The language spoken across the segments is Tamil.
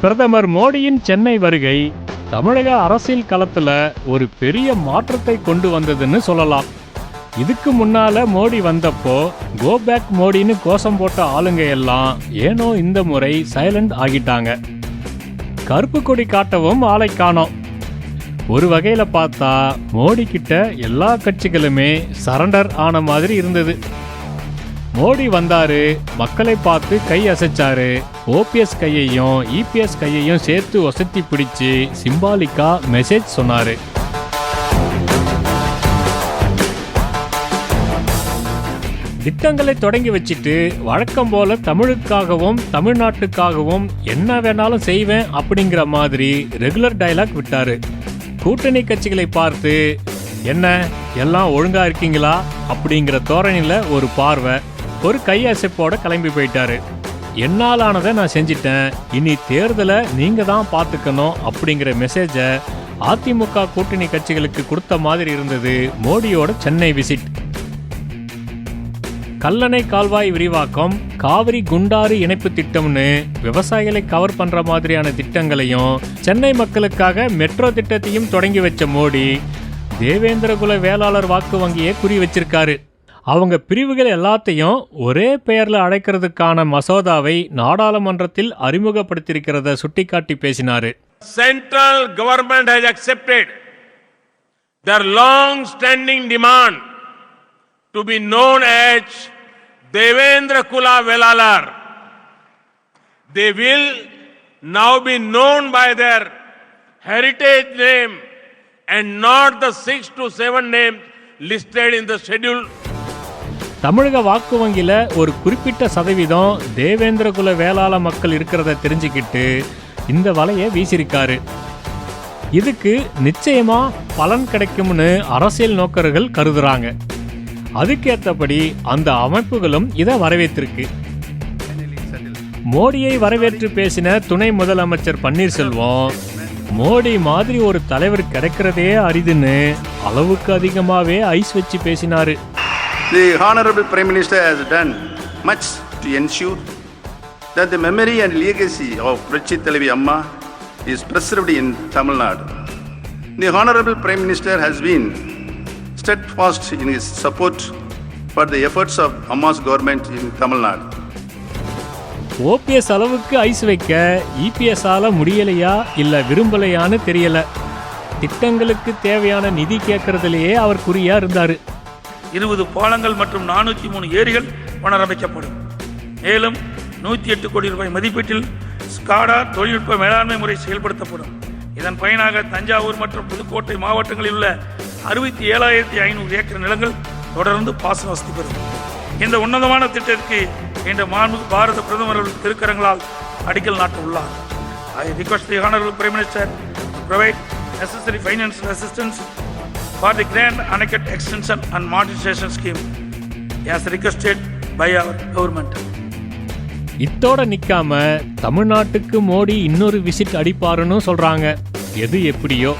பிரதமர் மோடியின் சென்னை வருகை தமிழக அரசியல் களத்துல ஒரு பெரிய மாற்றத்தை கொண்டு வந்ததுன்னு சொல்லலாம். இதுக்கு முன்னால மோடி வந்தப்போ கோ பேக் மோடின்னு கோஷம் போட்ட ஆளுங்க எல்லாம் ஏனோ இந்த முறை சைலண்ட் ஆகிட்டாங்க. கருப்பு கொடி காட்டவும் ஆளை காணோம். ஒரு வகையில பார்த்தா மோடி கிட்ட எல்லா கட்சிகளுமே சரண்டர் ஆன மாதிரி இருந்தது. மோடி வந்தாரு மக்களை பார்த்து கை அசைச்சாரு. ஓபிஎஸ் கையையும் இபிஎஸ் கையையும் சேர்த்து ஒசத்தி பிடிச்சு சிம்பாலிக்கா மெசேஜ் சொன்னாரு. திட்டங்களை தொடங்கி வச்சுட்டு வழக்கம் போல தமிழுக்காகவும் தமிழ்நாட்டுக்காகவும் என்ன வேணாலும் செய்வேன் அப்படிங்கிற மாதிரி ரெகுலர் டயலாக் விட்டாரு. கூட்டணி கட்சிகளை பார்த்து என்ன எல்லாம் ஒழுங்கா இருக்கீங்களா? அப்படிங்கிற தோரணையில் ஒரு பார்வை. ஒரு கையசைப்போட கிளம்பி போயிட்டாரு. என்னால் ஆனதை நான் செஞ்சிட்டேன். இனி தேர்தலை நீங்க தான் பார்த்துக்கணும் அப்படிங்கிற மெசேஜை அதிமுக கூட்டணி கட்சிகளுக்கு கொடுத்த மாதிரி இருந்தது மோடியோட சென்னை விசிட் கல்லணை கால்வாய் விரிவாக்கம் காவிரி குண்டாறு இணைப்பு திட்டம்னு விவசாயிகளை கவர் பண்ற மாதிரியான திட்டங்களையும் சென்னை மக்களுக்காக மெட்ரோ திட்டத்தையும் தொடங்கி வச்ச மோடி தேவேந்திரகுல வேளாளர் வாக்கு வங்கியை குறி வச்சிருக்காரு. அவங்க பிரிவுகள் எல்லாத்தையும் ஒரே பெயர்ல அழைக்கிறதுக்கான மசோதாவை நாடாளுமன்றத்தில் அறிமுகப்படுத்தியிருக்கிறத சுட்டிக்காட்டி பேசினாரு Central government has accepted their long-standing demand to be known as Devendra Kula Velalar. They will now be known by their heritage name and not the six to seven names listed in the schedule தமிழக வாக்கு வங்கியில் ஒரு குறிப்பிட்ட சதவீதம் தேவேந்திரகுல வேளாள மக்கள் இருக்கிறத தெரிஞ்சுக்கிட்டு இந்த வலையை வீசியிருக்காரு. இதுக்கு நிச்சயமா பலன் கிடைக்கும்னு அரசியல் நோக்கர்கள் கருதுறாங்க. அதுக்கேற்றபடி அந்த அமைப்புகளும் இதை வரவேற்றிருக்கு. மோடியை வரவேற்று பேசின துணை முதலமைச்சர் பன்னீர்செல்வம் மோடி மாதிரி ஒரு தலைவர் கிடைக்கிறதே அரிதுன்னு அளவுக்கு அதிகமாகவே ஐஸ் வச்சு பேசினாரு. The Honorable Prime Minister has done much to ensure that the memory and legacy of Prachi Televi Amma is preserved in Tamil Nadu. The Honorable Prime Minister has been steadfast in his support for the efforts of Amma's government in Tamil Nadu. OPS அளவுக்கு ஐஸ் வைக்க இபிஎஸ் ஆல முடியலையா இல்ல விரும்பலையான்னு தெரியல திட்டங்களுக்கு தேவையான நிதி கேட்கறதுலயே அவர் குறியா இருந்தாரு இருபது பாலங்கள் மற்றும் நானூற்றி மூணு ஏரிகள் புனரமைக்கப்படும். மேலும் நூற்றி எட்டு கோடி ரூபாய் மதிப்பீட்டில் ஸ்காடா தொழில்நுட்ப மேலாண்மை முறை செயல்படுத்தப்படும். இதன் பயனாக தஞ்சாவூர் மற்றும் புதுக்கோட்டை மாவட்டங்களில் உள்ள அறுபத்தி ஏழாயிரத்தி ஐநூறு ஏக்கர் நிலங்கள் தொடர்ந்து பாசன வசதி பெறும். இந்த உன்னதமான திட்டத்திற்கு இன்று மாண்பு பாரத பிரதமர் திருக்கரங்களால் அடிக்கல் நாட்ட உள்ளார் I request the honourable prime minister provide necessary financial assistance for the Grand Anakat Extension and Modernization Scheme as requested by our government. இத்தோட நிக்காம தமிழ்நாட்டுக்கு மோடி இன்னொரு விசிட் அடிப்பாருன்னு சொல்றாங்க. எது எப்படியோ?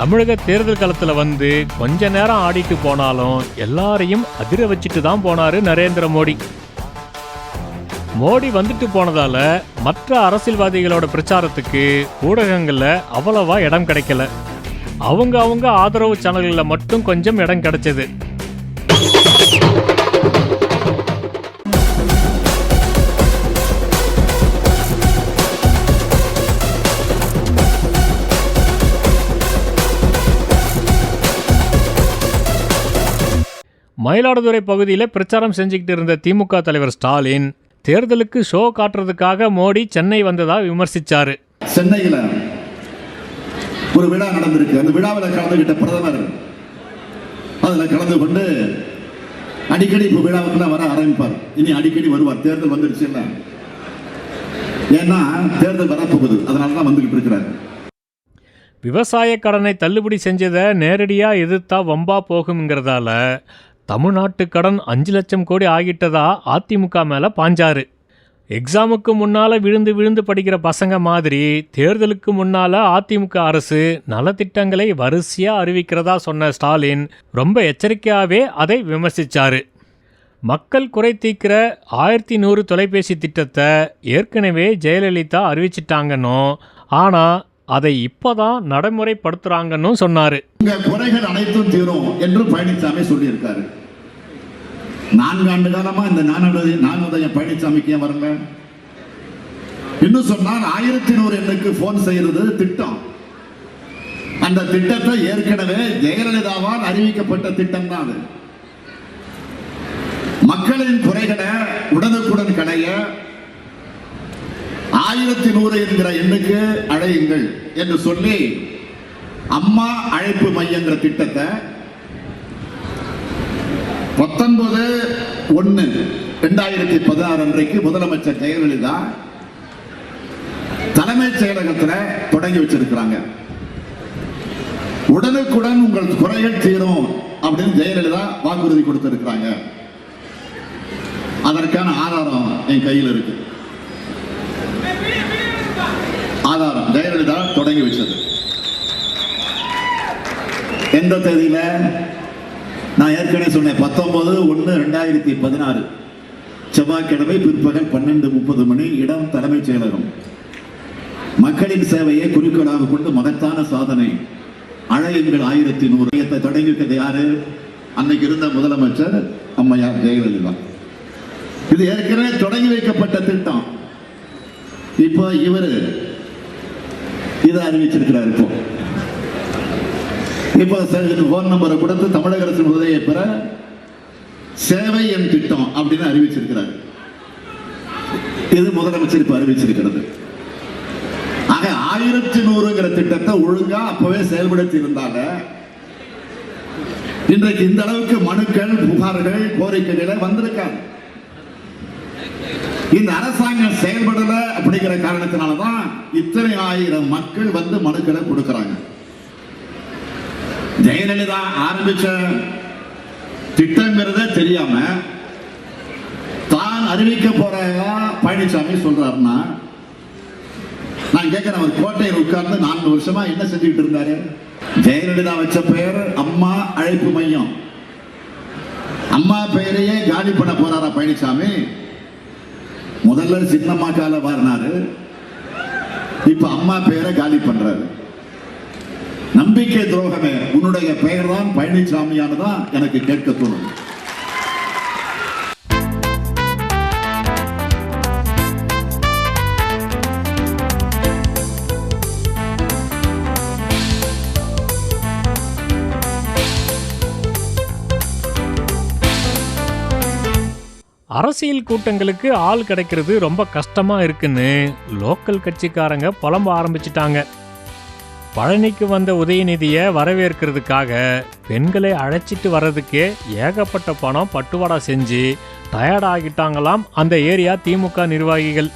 தமிழக தேர்தல் களத்துல வந்து கொஞ்ச நேரம் ஆடிட்டு போனாலும் எல்லாரையும் அதிர வச்சுட்டு தான் போனாரு நரேந்திர மோடி. மோடி வந்துட்டு போனதால மற்ற அரசியல்வாதிகளோட பிரச்சாரத்துக்கு ஊடகங்கள்ல அவ்வளவா இடம் கிடைக்கல. அவங்க அவங்க ஆதரவு சேனல்களில் மட்டும் கொஞ்சம் இடம் கிடைச்சது. மயிலாடுதுறை பகுதியில் பிரச்சாரம் செஞ்சுக்கிட்டு இருந்த திமுக தலைவர் ஸ்டாலின் தேர்தலுக்கு ஷோ காட்டுறதுக்காக மோடி சென்னை வந்ததா விமர்சிச்சாரு. சென்னையில் ஒரு விழா நடந்திருக்கு. அந்த விழாவில் கலந்துகிட்ட பிரதமர். அதில் கலந்து கொண்டு அடிக்கடி இப்போ விழாவுக்குலாம் வர ஆரம்பிப்பார். இனி அடிக்கடி வருவார். தேர்தல் வந்துடுச்சு ஏன்னா தேர்தல் வரப்போகுது. அதனால தான் வந்துகிட்டு இருக்கிறார். விவசாய கடனை தள்ளுபடி செஞ்சதை நேரடியாக எதிர்த்தா வம்பா போகுங்கிறதால தமிழ்நாட்டு கடன் அஞ்சு லட்சம் கோடி ஆகிட்டதா அதிமுக மேலே பாஞ்சாரு எக்ஸாமுக்கு முன்னால் விழுந்து விழுந்து படிக்கிற பசங்க மாதிரி தேர்தலுக்கு முன்னால் அதிமுக அரசு நலத்திட்டங்களை வரிசையாக அறிவிக்கிறதா சொன்ன ஸ்டாலின் ரொம்ப எச்சரிக்கையாகவே அதை விமர்சித்தார் மக்கள் குறை தீர்க்கிற ஆயிரத்தி நூறு தொலைபேசி திட்டத்தை ஏற்கனவே ஜெயலலிதா அறிவிச்சிட்டாங்கன்னோ ஆனால் அதை இப்போதான் நடைமுறைப்படுத்துகிறாங்கன்னு சொன்னார். குறைகள் அனைத்தும் தீரும் என்று பழனிசாமி சொல்லியிருக்காரு. நான்கு ஆண்டு காலமா இந்த நானுடைய நானுடைய பழனிசாமிக்கு ஏன் வரல? இன்னும் சொன்னால் ஆயிரத்தி நூறு எண்ணுக்கு போன் செய்யறது திட்டம். அந்த திட்டத்தை ஏற்கனவே ஜெயலலிதாவால் அறிவிக்கப்பட்ட திட்டம் தான் அது. மக்களின் குறைகளை உடனுக்குடன் களைய ஆயிரத்தி நூறு என்கிற எண்ணுக்கு அழையுங்கள் என்று சொல்லி அம்மா அழைப்பு மையங்கிற திட்டத்தை பத்தொன்பது ஒன்னு ரெண்டாயிரத்தி பதினாறு அன்றைக்கு முதலமைச்சர் ஜெயலலிதா தலைமைச் செயலகத்தில் தொடங்கி வச்சிருக்கிறாங்க. உடனுக்குடன் உங்கள் குறைகள் தீரும் அப்படின்னு ஜெயலலிதா வாக்குறுதி கொடுத்திருக்கிறாங்க. அதற்கான ஆதாரம் என் கையில் இருக்கு. ஆதாரம் ஜெயலலிதா தொடங்கி வச்சது. எந்த தேதியில? நான் ஏற்கனவே சொன்னேன் பத்தொன்பது ஒன்று ரெண்டாயிரத்தி பதினாறு. செவ்வாய்க்கிழமை பிற்பகல் பன்னெண்டு முப்பது மணி இடம் தலைமைச் செயலகம். மக்களின் சேவையை குறிக்கோளாக கொண்டு மகத்தான சாதனை. அழையுங்கள் ஆயிரத்தி நூறு. மையத்தை தொடங்கி யாரு? அன்னைக்கு இருந்த முதலமைச்சர் அம்மையார் ஜெயலலிதா. இது ஏற்கனவே தொடங்கி வைக்கப்பட்ட திட்டம். இப்போ இவரு இதை அறிவிச்சிருக்கிறார் இப்போ. இப்போ ஃபோன் நம்பரை கொடுத்து தமிழக அரசின் உதவியை பெற சேவை என் திட்டம் அப்படின்னு அறிவிச்சிருக்கிறார். இது முதலமைச்சர் இப்ப அறிவிச்சிருக்கிறது. ஆக ஆயிரத்தி நூறுங்கிற திட்டத்தை ஒழுங்கா அப்பவே செயல்படுத்தி இருந்தால இன்றைக்கு இந்த அளவுக்கு மனுக்கள் புகார்கள் கோரிக்கைகளை வந்திருக்காங்க. இந்த அரசாங்கம் செயல்படல அப்படிங்கிற காரணத்தினாலதான் இத்தனை ஆயிரம் மக்கள் வந்து மனுக்களை கொடுக்கறாங்க. ஜெயலலிதா ஆரம்பிச்ச திட்டங்கிறத தெரியாம தான் அறிவிக்க போற பழனிசாமி சொல்றாருன்னா நான் கேட்கிறேன் அவர் கோட்டையில் உட்கார்ந்து நான்கு வருஷமா என்ன செஞ்சுக்கிட்டு இருந்தாரு? ஜெயலலிதா வச்ச பெயர் அம்மா அழைப்பு மையம். அம்மா பெயரையே காலி பண்ண போறாரா பழனிசாமி முதல்ல சின்னம்மா கால வாரினாரு இப்ப அம்மா பெயரை காலி பண்றாரு. நம்பிக்கை துரோகமே. உன்னுடைய பெயர் தான் பழனிசாமியானதான் எனக்கு கேட்க தோணும் அரசியல் கூட்டங்களுக்கு ஆள் கிடைக்கிறது ரொம்ப கஷ்டமாக இருக்குன்னு லோக்கல் கட்சிக்காரங்க புலம்ப ஆரம்பிச்சிட்டாங்க. பழனிக்கு வந்த உதயநிதியை வரவேற்கிறதுக்காக பெண்களை அழைச்சிட்டு வர்றதுக்கே ஏகப்பட்ட பணம் பட்டுவாடா செஞ்சு டயர்ட் ஆகிட்டாங்களாம் அந்த ஏரியா திமுக நிர்வாகிகள்.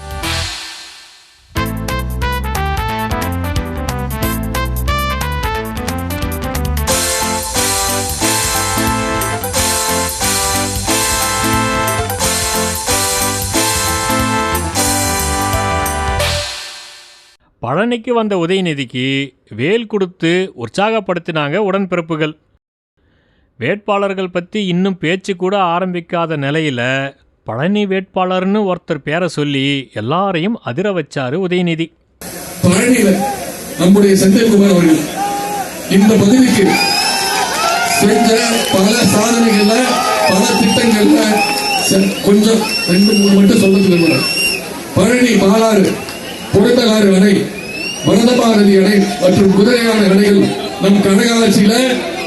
பழனிக்கு வந்த உதயநிதிக்கு வேல் கொடுத்து உற்சாகப்படுத்தினாங்க உடன்பிறப்புகள். வேட்பாளர்கள் பற்றி இன்னும் பேச்சு கூட ஆரம்பிக்காத நிலையில் பழனி வேட்பாளர்னு ஒருத்தர் பேரை சொல்லி எல்லாரையும் அதிர வச்சாரு உதயநிதி. நம்முடைய செந்தில்குமார் அவர்கள் இந்த பகுதிக்கு செஞ்ச பல சாதனைகள்ல பல திட்டங்கள்ல கொஞ்சம் ரெண்டு மூணு மட்டும் சொல்ல விரும்புறேன் பழனி பாலாறு வரை அணை அணை மற்றும் குதிரையான அணைகள் நம் கனகாட்சியில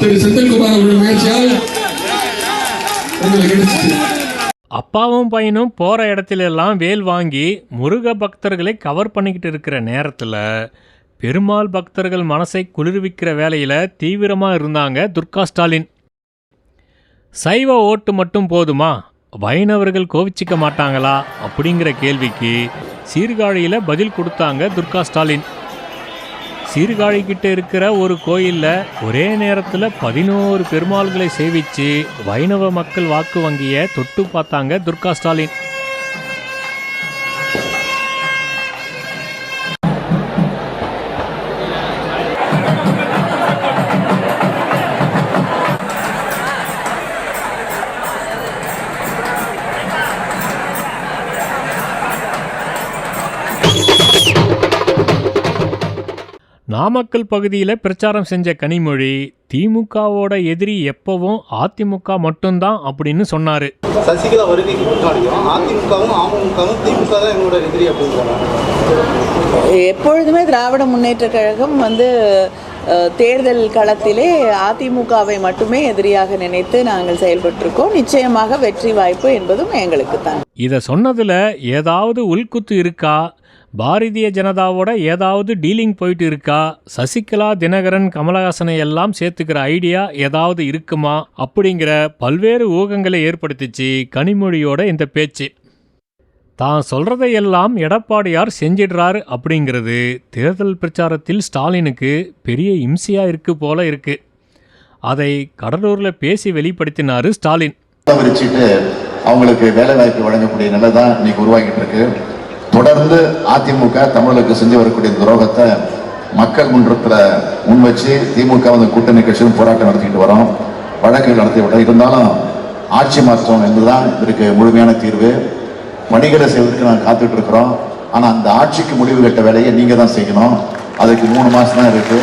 திரு செந்தில்குமார் அவர்கள் முயற்சியால் உங்களுக்கு கிடைச்சிச்சு அப்பாவும் பையனும் போகிற இடத்துல எல்லாம் வேல் வாங்கி முருக பக்தர்களை கவர் பண்ணிக்கிட்டு இருக்கிற நேரத்தில் பெருமாள் பக்தர்கள் மனசை குளிர்விக்கிற வேலையில் தீவிரமாக இருந்தாங்க துர்கா ஸ்டாலின். சைவ ஓட்டு மட்டும் போதுமா? வைணவர்கள் கோவிச்சிக்க மாட்டாங்களா? அப்படிங்கிற கேள்விக்கு சீர்காழியில் பதில் கொடுத்தாங்க துர்கா ஸ்டாலின். சீர்காழிக்கிட்ட இருக்கிற ஒரு கோயிலில் ஒரே நேரத்துல பதினோரு பெருமாள்களை சேவிச்சு வைணவ மக்கள் வாக்கு வங்கிய தொட்டு பார்த்தாங்க துர்கா ஸ்டாலின். நாமக்கல் பகுதியில் பிரச்சாரம் செஞ்ச கனிமொழி திமுகவோட எதிரி எப்பவும் அதிமுக மட்டும்தான் அப்படின்னு சொன்னாரு. சசிகலா வருகைக்கு முன்னாடியும் அதிமுகவும் அமமுகவும் திமுக தான் எங்களோட எதிரி அப்படிங்கிறாங்க எப்பொழுதுமே திராவிட முன்னேற்ற கழகம் வந்து தேர்தல் களத்திலே அதிமுகவை மட்டுமே எதிரியாக நினைத்து நாங்கள் செயல்பட்டிருக்கோம். நிச்சயமாக வெற்றி வாய்ப்பு என்பதும் எங்களுக்கு தான் இதை சொன்னதுல ஏதாவது உள்குத்து இருக்கா? பாரதிய ஜனதாவோட ஏதாவது டீலிங் போயிட்டு இருக்கா சசிகலா தினகரன் கமலஹாசனை எல்லாம் சேர்த்துக்கிற ஐடியா ஏதாவது இருக்குமா? அப்படிங்கிற பல்வேறு ஊகங்களை ஏற்படுத்திச்சு கனிமொழியோட இந்த பேச்சு. தான் சொல்றதையெல்லாம் எடப்பாடியார் செஞ்சிடுறாரு அப்படிங்கிறது தேர்தல் பிரச்சாரத்தில் ஸ்டாலினுக்கு பெரிய இம்சையா இருக்கு போல இருக்கு. அதை கடலூர்ல பேசி வெளிப்படுத்தினாரு ஸ்டாலின். அவங்களுக்கு வேலை வாய்ப்பு வழங்கக்கூடிய நிலை தான் இன்னைக்கு உருவாகிட்டு இருக்கு. தொடர்ந்து அதிமுக தமிழர்களுக்கு செஞ்சு வரக்கூடிய துரோகத்தை மக்கள் முன்றத்தில் முன் வச்சு திமுக வந்து கூட்டணி கட்சியும் போராட்டம் நடத்திக்கிட்டு வரோம். வழக்குகள் நடத்தி விட்டோம் இருந்தாலும் ஆட்சி மாற்றம் என்பதுதான் இதற்கு முழுமையான தீர்வு. பணிகளை செய்வதற்கு நாங்கள் காத்துட்டு இருக்கிறோம். ஆனால் அந்த ஆட்சிக்கு முடிவு கட்ட வேலையை நீங்கள் தான் செய்யணும். அதுக்கு மூணு மாதம் தான் இருக்கு.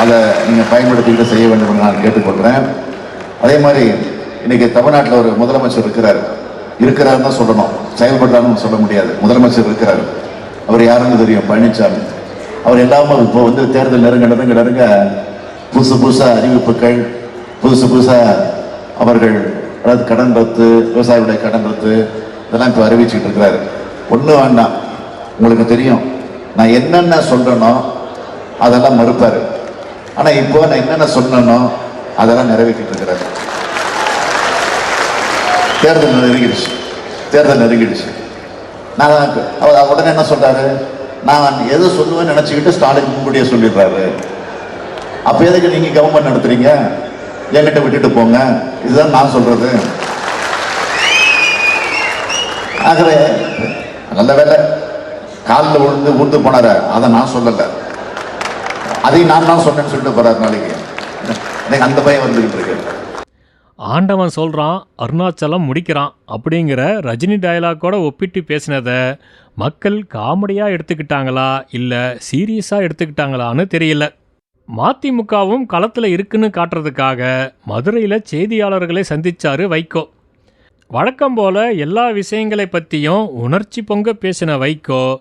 அதை நீங்கள் பயன்படுத்திக்கிட்டு செய்ய வேண்டும் என்று நான் கேட்டுக்கொள்கிறேன். அதே மாதிரி இன்னைக்கு தமிழ்நாட்டில் ஒரு முதலமைச்சர் இருக்கிறார். இருக்கிறார் தான் சொல்லணும். செயல்படுறாருன்னு சொல்ல முடியாது. முதலமைச்சர் இருக்கிறார். அவர் யாருன்னு தெரியும்? பழனிசாமி அவர் எல்லாமே இப்போ வந்து தேர்தல் நெருங்க நெருங்க நெருங்க புதுசு புதுசாக அறிவிப்புகள் புதுசு புதுசாக அவர்கள் அதாவது கடன் ரத்து விவசாயிகளுடைய கடன் ரத்து இதெல்லாம் இப்போ அறிவிச்சுட்டு இருக்கிறாரு. ஒன்று வேண்டாம். உங்களுக்கு தெரியும். நான் என்னென்ன சொல்கிறேனோ அதெல்லாம் மறுப்பார். ஆனால் இப்போ நான் என்னென்ன சொன்னேனோ அதெல்லாம் நிறைவேற்றிட்டு இருக்கிறாரு. தேர்தல் நெருங்கிடுச்சு. தேர்தல் நெருங்கிடுச்சு. நான் அவர் உடனே என்ன சொல்கிறாரு நான் எதை சொல்லுவேன்னு நினச்சிக்கிட்டு ஸ்டாலின் முன்கூட்டியே சொல்லிடுறாரு. அப்போ எதுக்கு நீங்கள் கவர்மெண்ட் நடத்துறீங்க? என்கிட்ட விட்டுட்டு போங்க. இதுதான் நான் சொல்கிறது ஆகவே நல்ல வேலை காலில் விழுந்து ஊந்து போனார. அதை நான் சொல்லலை. அதையும் நான் தான் சொன்னேன்னு சொல்லிட்டு போகிறார் நாளைக்கு. எனக்கு அந்த பயம் வந்துக்கிட்டு இருக்கு. ஆண்டவன் சொல்கிறான் அருணாச்சலம் முடிக்கிறான் அப்படிங்கிற ரஜினி டயலாக்கோட ஒப்பிட்டு பேசினதை மக்கள் காமெடியாக எடுத்துக்கிட்டாங்களா இல்லை சீரியஸாக எடுத்துக்கிட்டாங்களான்னு தெரியல. மதிமுகவும் களத்தில் இருக்குன்னு காட்டுறதுக்காக மதுரையில் செய்தியாளர்களை சந்தித்தார் வைகோ. வழக்கம் போல எல்லா விஷயங்களை பற்றியும் உணர்ச்சி பொங்க பேசின வைகோ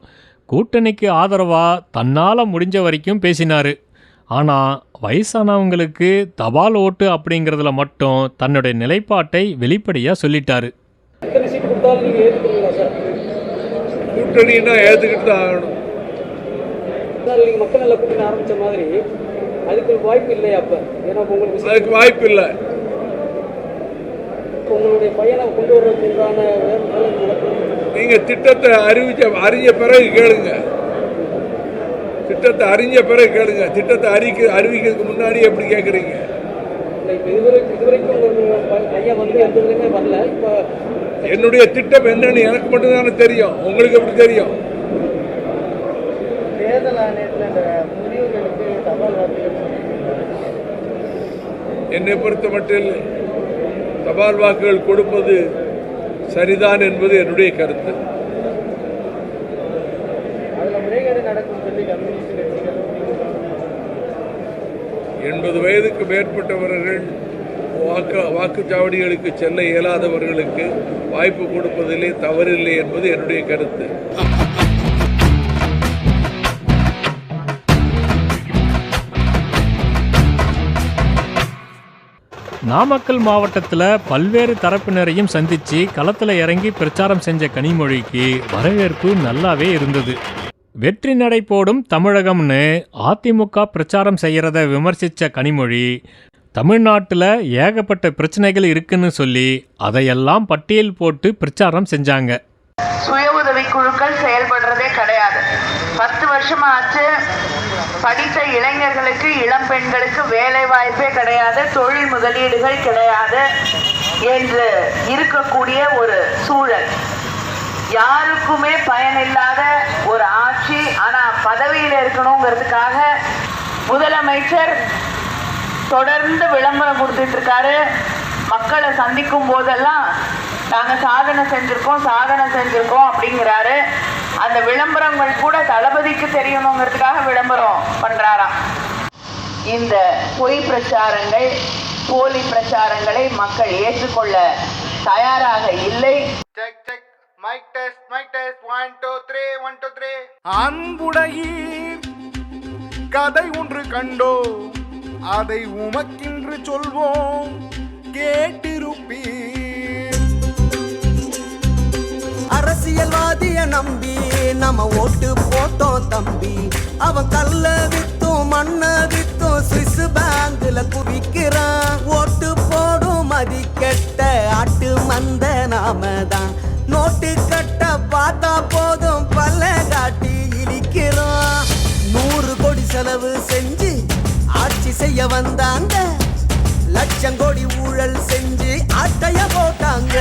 கூட்டணிக்கு ஆதரவாக தன்னால் முடிஞ்ச வரைக்கும் பேசினார். ஆனால் வயசானவங்களுக்கு தபால் ஓட்டு அப்படிங்கிறதுல மட்டும் தன்னுடைய நிலைப்பாட்டை வெளிப்படையாக சொல்லிட்டாரு. கூட்டணின்னா ஏத்துக்கிட்டு தான் ஆகணும். மக்கள் நல்ல கூட்டணி ஆரம்பிச்ச மாதிரி அதுக்கு வாய்ப்பு இல்லையா அப்ப? ஏன்னா உங்களுக்கு அதுக்கு வாய்ப்பு இல்லை. உங்களுடைய பையனை கொண்டு வர்றதுக்கான வேலை நடக்கும் நீங்க திட்டத்தை அறிவிச்ச அறிஞ்ச பிறகு கேளுங்க. திட்டத்தை அறிஞ்ச பிறகு கேளுங்க. திட்டத்தை அறிக்க அறிவிக்கிறதுக்கு முன்னாடி எப்படி கேட்குறீங்க என்னுடைய திட்டம் என்னன்னு எனக்கு மட்டும்தானே தெரியும். உங்களுக்கு எப்படி தெரியும்? என்னை பொறுத்த மட்டில் தபால் வாக்குகள் கொடுப்பது சரிதான் என்பது என்னுடைய கருத்து அதில் முறைகேடு நடக்கும் சொல்லி கம்யூனிஸ்ட் கட்சிகள் முப்பது வயதுக்கு மேற்பட்டவர்கள் வாக்கு வாக்குச்சாவடிகளுக்கு செல்ல இயலாதவர்களுக்கு வாய்ப்பு கொடுப்பதிலே தவறில்லை என்பது என்னுடைய கருத்து. நாமக்கல் மாவட்டத்தில் பல்வேறு தரப்பினரையும் சந்தித்து களத்தில் இறங்கி பிரச்சாரம் செஞ்ச கனிமொழிக்கு வரவேற்பு நல்லாவே இருந்தது. வெற்றி நடை போடும் தமிழகம்னு அதிமுக பிரச்சாரம் செய்கிறத விமர்சித்த கனிமொழி தமிழ்நாட்டில் ஏகப்பட்ட பிரச்சனைகள் இருக்குன்னு சொல்லி அதையெல்லாம் பட்டியல் போட்டு பிரச்சாரம் செஞ்சாங்க. சுய உதவி குழுக்கள் செயல்படுறதே கிடையாது. பத்து வருஷமா ஆச்சு படித்த இளைஞர்களுக்கு இளம் பெண்களுக்கு வேலை வாய்ப்பே கிடையாது தொழில் முதலீடுகள் கிடையாது என்று இருக்கக்கூடிய ஒரு சூழல். யாருக்குமே பயனில்லாத ஒரு ஆட்சி ஆனா பதவியில் இருக்கணுங்கிறதுக்காக முதலமைச்சர் தொடர்ந்து விளம்பரம் கொடுத்துட்டு இருக்காரு மக்களை சந்திக்கும் போதெல்லாம் நாங்க சாதனை செஞ்சிருக்கோம் சாதனை செஞ்சிருக்கோம் அப்படிங்கிறாரு. அந்த விளம்பரங்கள் கூட தளபதிக்கு தெரியணுங்கிறதுக்காக விளம்பரம் பண்றாராம். இந்த பொய் பிரச்சாரங்கள் போலி பிரச்சாரங்களை மக்கள் ஏற்றுக்கொள்ள தயார் அன்புடையீர் கதை ஒன்று கண்டோ அதை உமக்கின்று சொல்வோம் கேட்டிருப்பீர். அரசியல்வாதிய நம்பி நம்ம ஓட்டு போட்டோம் தம்பி. அவன் கல்ல வித்தும் மண்ண வித்தும் சுவிஸ் பேங்க்ல குவிக்கிறான். ஓட்டு போடும் மதிக்கெட்ட ஆட்டு மந்த நாம தான் நோட்டு கட்ட பார்த்தா போதும் செலவு செஞ்சு ஆட்சி செய்ய வந்தாங்க. லட்சம் கோடி ஊழல் செஞ்சு ஆட்டைய போட்டாங்க.